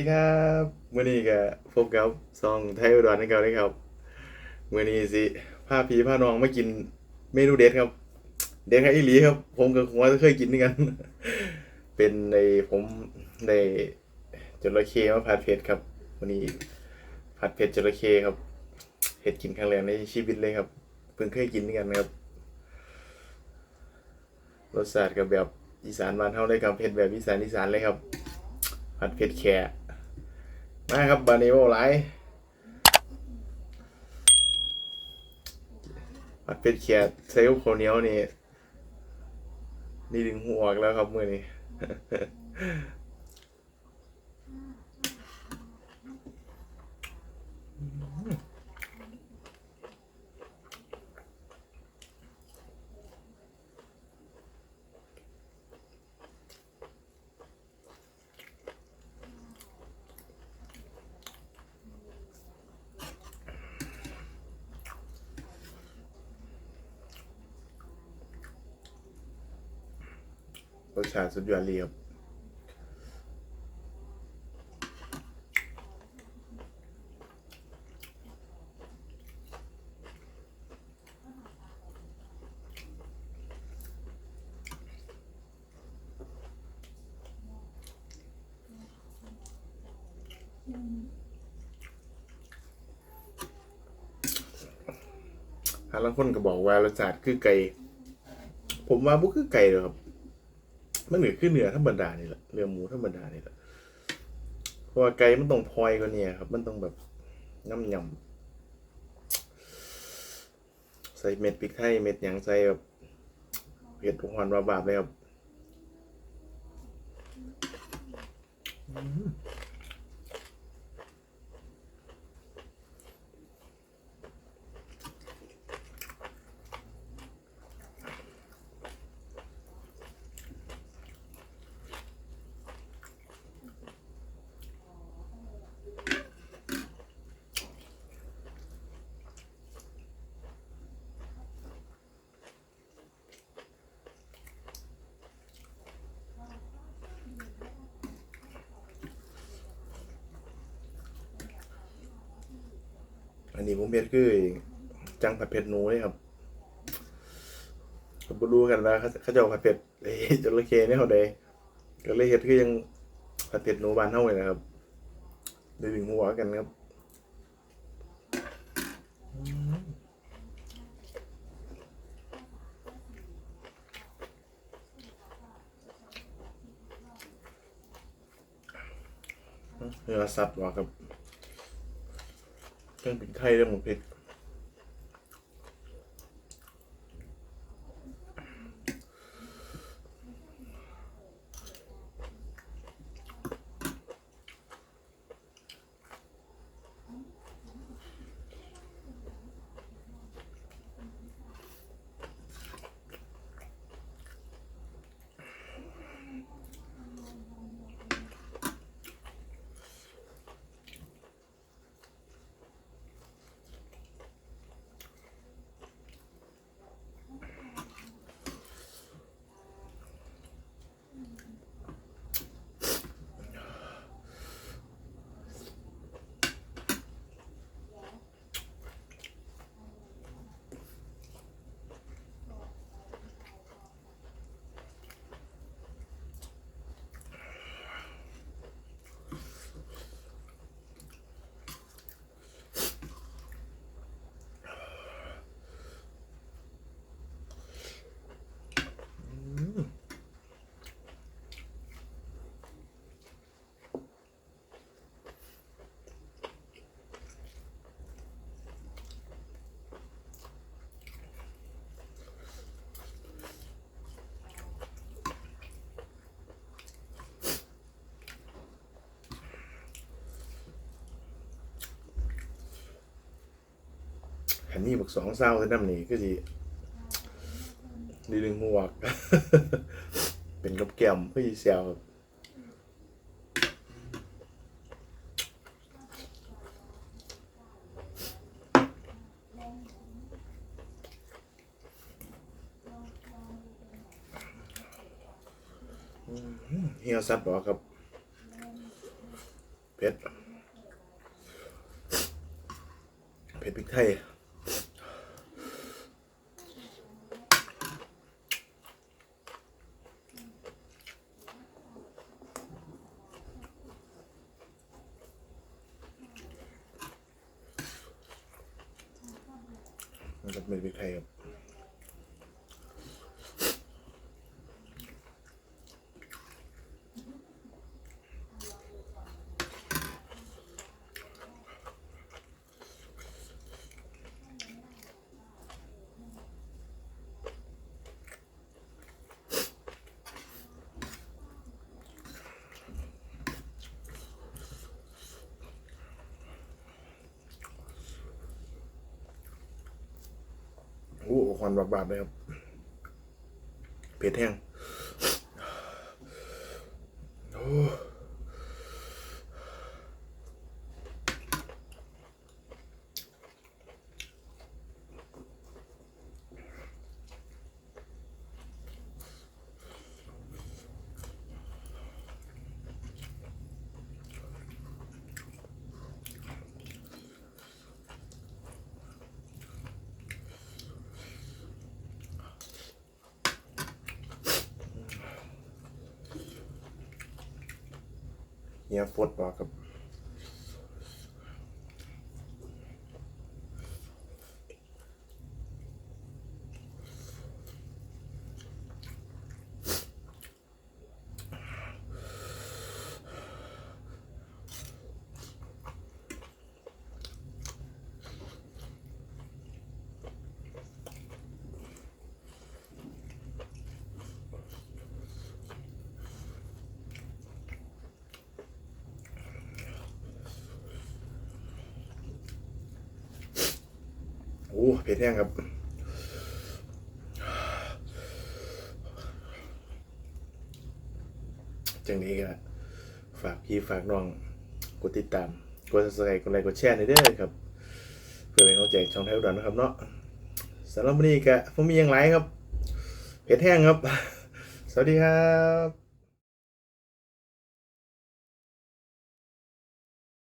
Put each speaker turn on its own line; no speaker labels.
ดีครับมื่อนี้ก็พบกับซองไทยอุดรนะครับเลยครับมื่อนี้สิพาพี่พานองมากินเมนูเด็ดครับ เด็ดครับอีหลีครับ ผมกับหัวเคยกินด้วยกัน เป็นในผมในจระเข้มาผัดเผ็ดครับวันนี้ผัดเผ็ดจระเข้ครับเห็ดกินครั้งแรกในชีวิตเลยครับ เพิ่งเคยกินด้วยกันนะครับรสชาติกับแบบอีสานบ้านเฮาเลยครับเผ็ดแบบอีสานอีสานเลยครับผัดเผ็ดแขก มาครับบานิโอไลมัดเป็นเขียดเซลโคเนียวนี่นี่ดึงหัวออกแล้วครับมือนี้ รสชาติสุดยอดเลยครับหาลังคนก็บอกว่ารสชาติคือไก่ ผมว่าบุคือไก่เลยครับ มันเหนือคือเหนือธรรมดานี่แหละเรือหมูธรรมดานี่แหละเพราะว่าไก่มันต้องพลอยกว่านี้ครับ มันต้องแบบน้ำยำใส่เม็ดพริกไทยเม็ดหยังใส่แบบเผ็ดหวานบาบาบเลยครับ อันนี้ผมเผ็ดคือจังผัดเผ็ดหนูเลยครับก็รู้กันว่าเขาเจะเอาผัดเผ็ดเอ้จระเข้เนี่ยเขาใดก็เลยเฮ็ดคือยังผัดเผ็ดหนูบานเฮาเลยนะครับด้ถึงหัวกันครับเนื้อสัตว์ว่ะครับ การเป็นไข้เรื่องของเพชร นนี้บักสองเศร้าเท่านั้นนี่ก็สิดีดึงหัวกเป็นกับแก้มเพื่อสิเสียวเฮียซัดบอกครับเผ็ดเผ็ดพริกไทย ครับโอู้ควันบาบๆเลยครับเผ็ดแห้งโอ้ เฮียฟดบอกครับ อ้เผ็ดแห้งครับจังนี้ก็ฝากพี่ฝากน้องกดติดตามกด subscribe กดไลค์กดแชร์ในเด้อครับ เพื่อเป็นกำลังใจช่องไทยอุดรนะครับเนาะสำหรับวันนี้ก็ผมมีอย่างไรครับเผ็ดแห้งครับ สวัสดีครับ